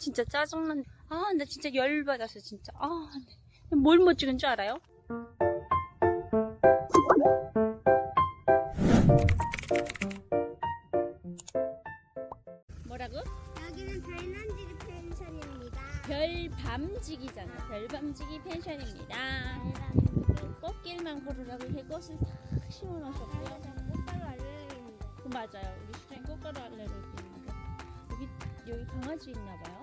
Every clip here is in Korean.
진짜 짜증난. 아, 나 진짜 열받았어, 진짜. 아, 네. 뭘못 찍은 줄 알아요? 뭐라고? 여기는 별난지기 펜션입니다. 별밤지기잖아. 별밤지기 펜션입니다. 꽃길만 걸으라고 이렇게 꽃을 탁 심어놓으셨고요. 꽃가루 알레르기입니다. 그 맞아요. 우리 수정이 꽃가루 알레르기 있는데 여기 여기 강아지 있나봐요.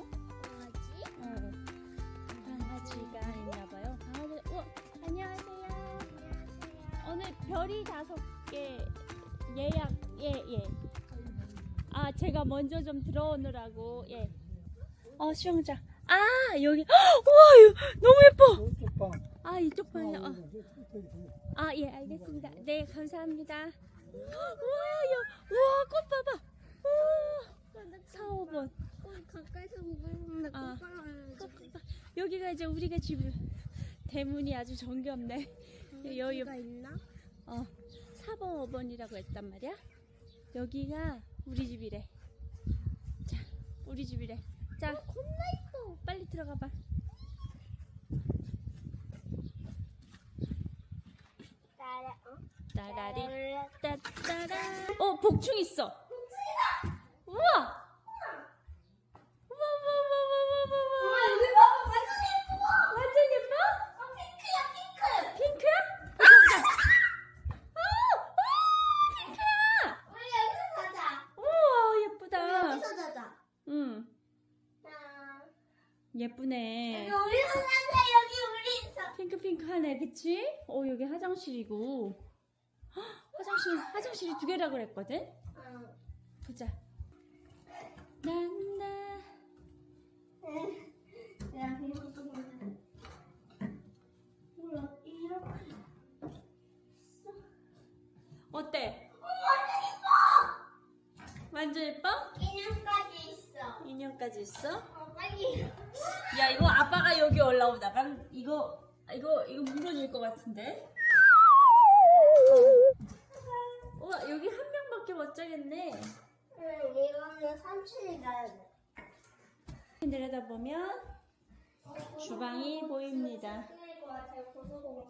강아지가 있나봐요. 강아지. 어, 안녕하세요. 안녕하세요. 오늘 별이 다섯 개 예약 예 예. 아 제가 먼저 좀 들어오느라고 예. 어 수영장. 아 여기 우와 너무 예뻐. 아 이쪽 방에 어. 아예 알겠습니다. 네 감사합니다. 우와 야 우와 꽃 봐봐. 우와 사오번. 꽃 가까이서 보고 있는데 아. 꽃가루 알레르기. 여기 가 이제 우리가 집을 대문이 아주 정겹네. 여기 가 있나? 어 4번 5번이라고 했단 말이야. 여기가 우리 집이래. 자 우리 집이래. 자 겁나 이뻐. 빨리 들어가 봐. 나라 어? 따라리. 따따라. 어 복충 있어. 우와. 우와 우와 우와 우와 우와 우와. 여기 봐봐 완전 예뻐. 완전 예뻐? 어, 핑크야 핑크. 핑크야? 아, 아, 핑크야. 우리 여기서 자자. 우와 우리 예쁘다. 여기서 자자. 응 자. 예쁘네. 여기 우리 자자 여기 우리 있어. 핑크핑크하네 그치? 어 여기 화장실이고 헉, 화장실 화장실이 두 개라 그랬거든? 어. 보자 난나 야, 이것도 보자. 몰라, 이렇게. 어때? 어, 완전 예뻐! 완전 예뻐? 인형까지 있어. 인형까지 있어? 야 이거 아빠가 여기 올라오다가 이거 이거 이거 무너질 것 같은데? 어. 여기 한 명밖에 못 자겠네 응, 이거는 삼촌이 가야 돼. 내려다보면 주방이 보입니다.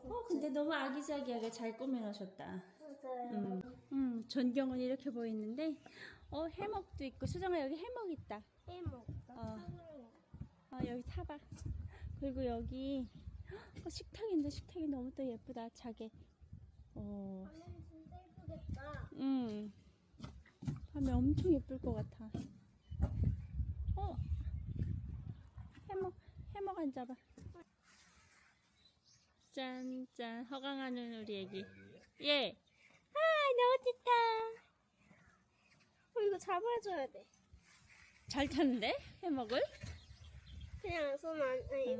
어 근데 너무 아기자기하게 잘 꾸며놓으셨다. 음, 음, 전경은 이렇게 보이는데 어 해먹도 있고 수정아 여기 해먹 있다 해먹. 어. 어 여기 타박 그리고 여기 어, 식탁인데 식탁이 너무 또 예쁘다 자개. 어, 밤에는 진짜 예쁘겠다. 음 밤에 엄청 예쁠 것 같아. 어. 해먹 해먹 앉아봐. 짠짠. 허강하는 우리 애기. 예. 아, 너무 좋다. 어, 이거 잡아줘야 돼. 잘 타는데? 해먹을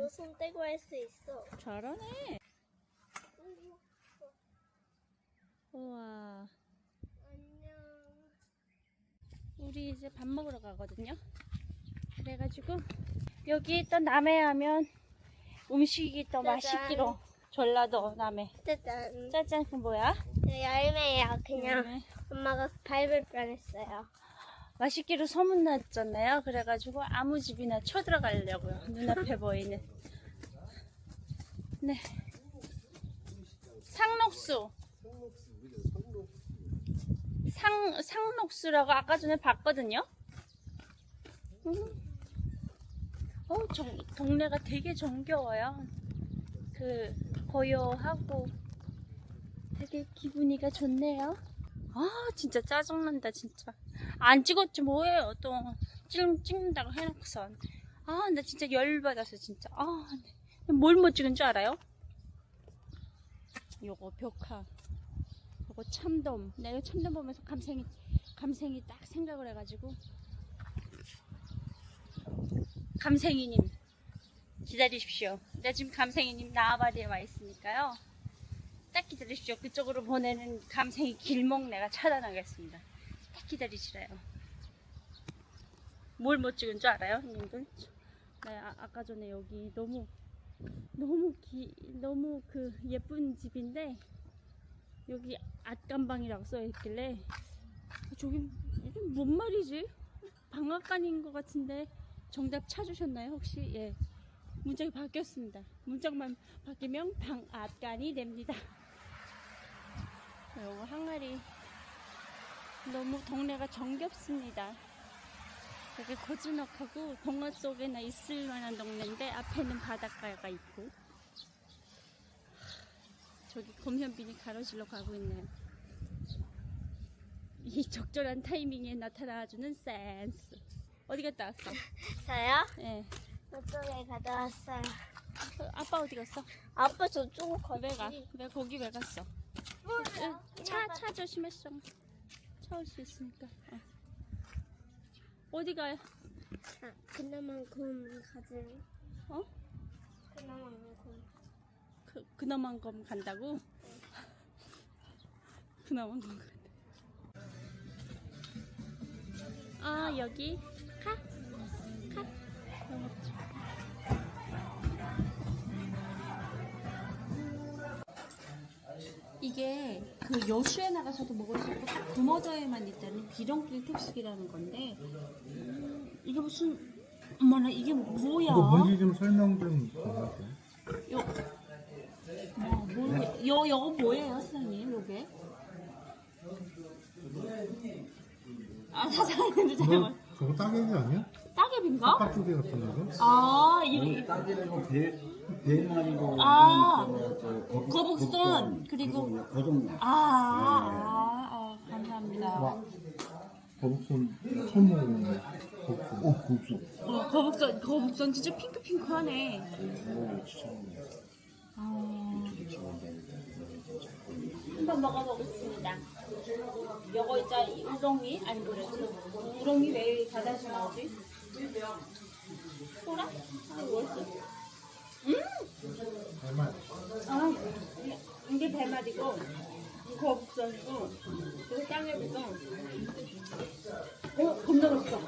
이거 손 떼고 할 수 있어. 잘하네 우와 안녕. 우리 이제 밥 먹으러 가거든요. 그래가지고 여기 또 남해 하면 음식이 또 짜잔. 맛있기로 전라도 남해. 짜잔. 짜잔 그 뭐야? 열매야. 그냥 네. 엄마가 밟을 뻔했어요. 맛있기로 소문났잖아요. 그래가지고 아무 집이나 쳐들어가려고요. 눈앞에 보이는. 네. 상록수. 상, 상록수라고 아까 전에 봤거든요. 음. 어, 정, 동네가 되게 정겨워요. 그, 고요하고 되게 기분이가 좋네요. 아, 진짜 짜증난다, 진짜. 안 찍었지 뭐예요 또. 찍, 찍는다고 해놓고선. 아 나 진짜 열받았어 진짜. 아뭘 못 찍은 줄 알아요? 요거 벽화. 요거 참돔. 내가 참돔 보면서 감생이 감생이 딱 생각을 해가지고. 감생이님 기다리십시오. 내가 지금 감생이님 나와바리에 와 있으니까요 딱 기다리십시오 그쪽으로 보내는 감생이 길목 내가 차단하겠습니다 딱 기다리시래요. 뭘 못 찍은 줄 알아요, 형님들? 네, 아, 아까 전에 여기 너무 너무 기 너무 그 예쁜 집인데 여기 앗간방이라고 써 있길래 저기 이게 뭔 말이지? 방앗간인 것 같은데 정답 찾으셨나요 혹시? 예. 문장이 바뀌었습니다. 문장만 바뀌면 방앗간이 됩니다. 요거 항아리 너무 동네가 정겹습니다. 되게 고즈넉하고 동화 속에나 있을 만한 동네인데 앞에는 바닷가가 있고 저기 곰현빈이 가로질러 가고 있네요. 이 적절한 타이밍에 나타나주는 센스. 어디 갔다 왔어? 저요? 예. 저쪽에 갔다 왔어요. 어, 아빠 어디 갔어? 아빠 저쪽으로 왜 가? 왜 거기 왜 갔어? 차, 차 조심했어. 차올 수 있으니까. 어. 어디 가요? 아, 그나만큼 가지. 어? 그나만큼. 그, 그나만큼 간다고? 그나만큼 간다. 아, 여기? 카? 카? 영업주. 이게 그 여수에 나가서도 먹을 수 있고 딱 금어저에만 있다는 비렁길 특식이라는 건데 음, 이게 무슨 어머나 이게 뭐야? 이거 뭔지 좀 설명 좀 해주세요. 요, 뭐, 모르겠, 요, 요거 뭐예요, 선생님, 요게? 아, 사장님도 이거 잠깐만. 저거 따개비 아니야? 따개비인가? 깍두기 같은 거? 아, 이거, 따지고 배, 배말이고 아, 저, 거북선, 그리고- 고종 아, 아, 아, 감사합니다. 와. 거북손 처음 먹어보는 거. 거북손. 어 국수 어, 거북선, 거북선 진짜 핑크핑크하네. 오 진짜 아, 한번 먹어보겠습니다. 요거 이제 우렁이, 아니 뭐랬지? 우렁이 왜 바다에서 나오지? 소라? 음! 정말 아, 이게 배말이고, 이거 거북선이고, 그리고 땅에비고, 어, 겁나 맛있어.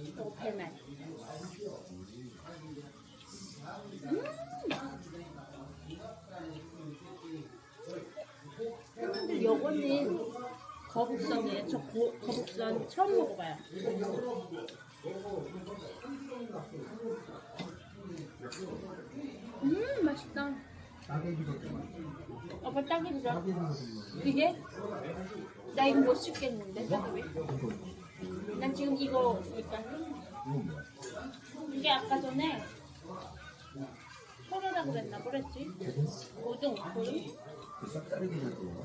이거 배말. 음! 근데 요거는 거북선이에요. 저 고, 거북선 처음 먹어봐요. 음, 맛있다. 아빠 딱이죠? 이게? 나 이거 못 씹겠는데, 딱이 난 지금 이거, 일단. 이게 아까 전에, 소라라 그랬나, 뭐랬지? 고등, 고등? 싹다리기라고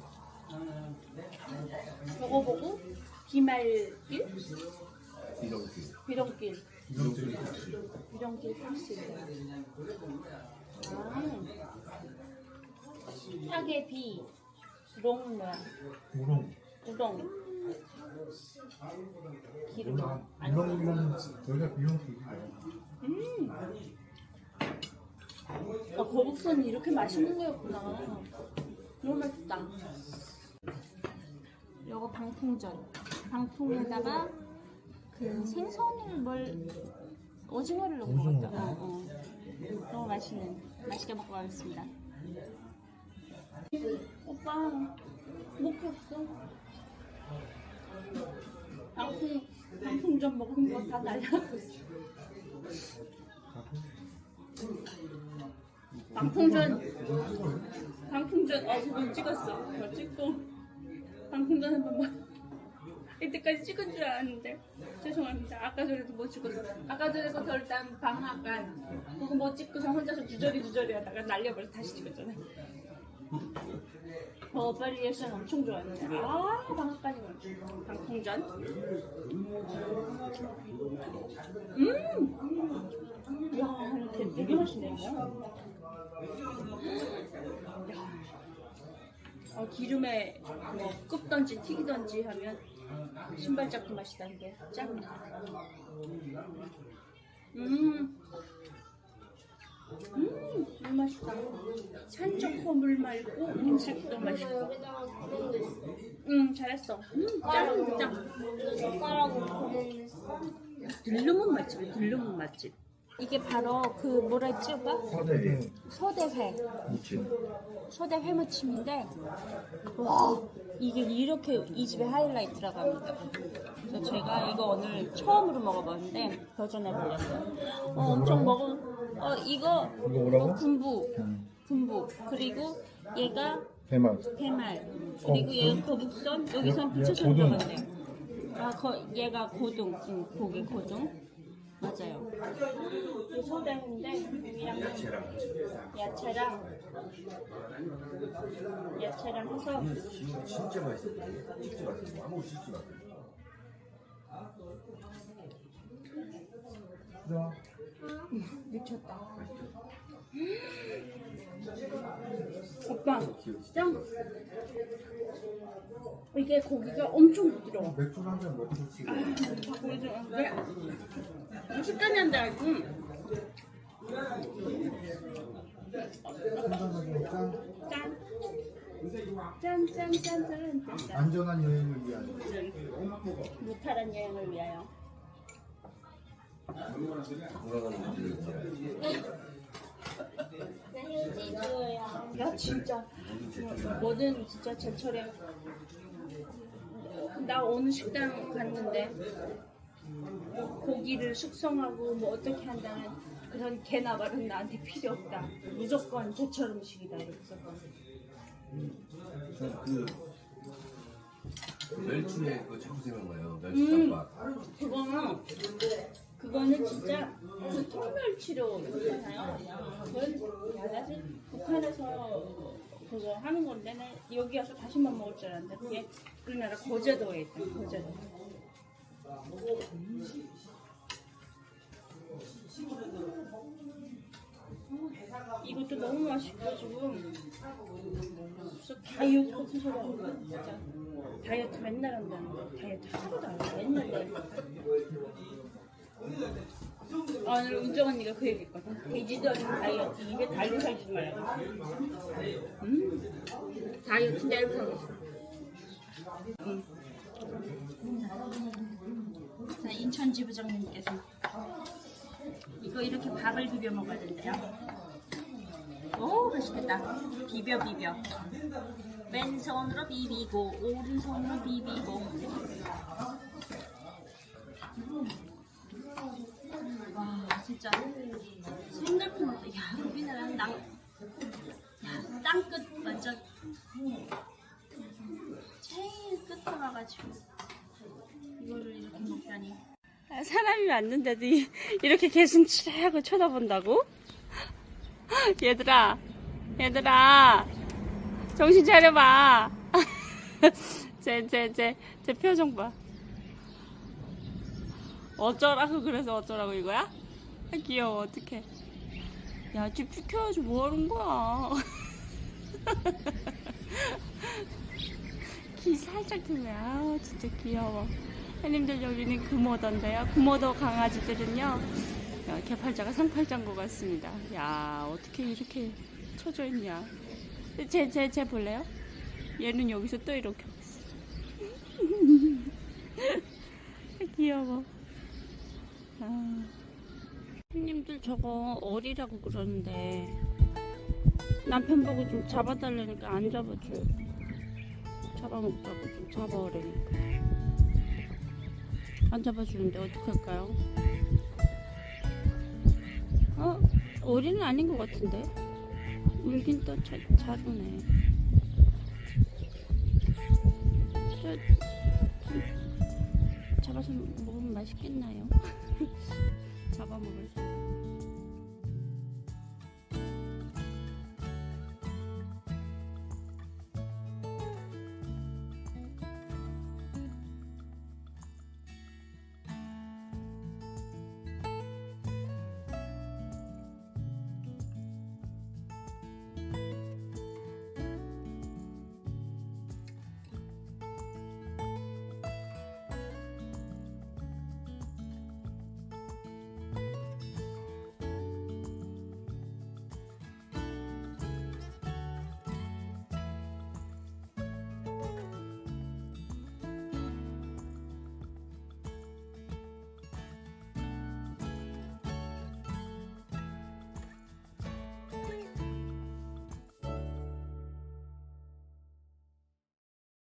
저거 보고, 비말길? 비렁길. 이것들이 비렁길 택시. 아. 타개비, 롱 뭐야, 우렁. 우렁. 기름. 우렁이라는 여기가 비용길이야. 음. 아, 거북선이 이렇게 맛있는 거였구나. 너무 맛있다. 요거 방풍전. 방풍에다가 그 생선을 뭘 오징어를 것 오징어. 같다. 어, 어. 너무 맛있는. 맛있게 먹고 가겠습니다. 오빠, 못 켰어. 방풍, 방풍전 먹은 거 다 날라가고 있어. 방풍전 방풍전 어 그거 찍었어 그거 찍고 방풍전 한 번만. 이때까지 찍은 줄 알았는데. 죄송합니다. 아까 전에도 못 찍었어. 아까 전에도 저 일단 방학간 그거 못 찍고서 혼자서 주저리 주저리 하다가 날려버려. 다시 찍었잖아요 어 빨리 리액션 엄청 좋았는데. 아 방학간이구나 방풍전. 음! 야, 이렇게 되게 맛있네, 이거. 야. 어, 기름에 뭐 굽던지 튀기던지 하면 신발짝도 맛있다는데 짱. 음. 음, 너무 맛있다. 산초코 물 말고 음식도 맛있고. 음, 잘했어. 음, 짱, 짱. 젓가락으로 구멍 냈어. 들르문 맛집, 들르문 맛집. 이게 바로 그 뭐라 했지 오빠? 서대 서대회. 무침. 서대 회무침인데 와 이게 이렇게 이 집의 하이라이트라고 합니다. 그래서 제가 이거 오늘 처음으로 먹어봤는데 도전해 보려고요. 어, 엄청 먹어. 어 이거 이거 뭐라고? 이거 군부 음. 군부 그리고 얘가 대만. 배말 그리고 얘가 거북선 여기선 얘- 붙여서 얘 고등. 들어간대. 아 거, 얘가 고등 응, 고기 고등 맞아요. 이 소대인데 야채랑. 야채랑 야채랑 해서 진짜 진짜 맛있었거든요. 진짜. 아무것도 씹지 마. 자, 미쳤다. 오빠, 짱. 이게 고기가 엄청 부드러워. 맥주 한잔 먹고 치고. 식단이 안 돼. 한잔하고 짠. 짠. 짠, 짠, 짠, 짠, 짠, 짠. 안전한 여행을 위한. 무탈한 여행을 위하여. 이제 나 휴지 줘요. 진짜. 뭐든 진짜 제철에. 나 어느 식당 갔는데 고기를 숙성하고 뭐 어떻게 한다는 그런 개나발은 나한테 필요 없다. 무조건 제철 음식이다. 무조건. 그 멸치에 그거 자꾸 생각나요. 음. 멸치덮밥. 그거는 그거는 진짜 그 통멸치로 있잖아요. 그건 사실 북한에서 그거 하는 건데 나 여기 와서 다시만 먹을 줄 알았는데 그게 우리나라 거제도에 있다. 거제도. 이것도 너무 맛있가지고 그래서 다이어트 거야 진짜 다이어트 맨날 한다는데 다이어트 하나도 안 해. 맨날 내일 아, 오늘 은정 언니가 그 얘기 했거든 돼지도 아니고 다이어트 입에 달리 살지 말라고 음 하고 있어. 음. 자 인천 지부장님께서 이거 이렇게 밥을 비벼 먹어야 된대요. 오 맛있겠다. 비벼 비벼. 왼손으로 비비고 오른손으로 비비고. 와 진짜 생각보다 야 우리나라는 땅, 야, 땅끝 완전 제일 끝에 와가지고 이거를 이렇게 먹다니. 아, 사람이 왔는데도 이- 이렇게 개슴치레하고 쳐다본다고? 얘들아 얘들아 정신 차려봐. 쟤쟤쟤쟤 표정 봐. 어쩌라고 그래서 어쩌라고 이거야? 아, 귀여워. 어떡해. 야 집 지켜야지 뭐 하는 거야 귀 살짝 트네 아 진짜 귀여워. 햇님들 여기는 금오던데요. 금오도 강아지들은요 야, 개팔자가 상팔자인 것 같습니다. 야 어떻게 이렇게 쳐져 있냐. 쟤 쟤 쟤 볼래요? 얘는 여기서 또 이렇게 귀여워. 아, 형님들 저거 어리라고 그러는데 남편 보고 좀 잡아달라니까 안 잡아줘요. 잡아먹자고 좀 잡아오라니까. 안 잡아주는데 어떡할까요? 어? 어리는 아닌 것 같은데? 울긴 또 자, 자주네. 저, 좀 잡아서 먹으면 맛있겠나요? 잡아먹을 수.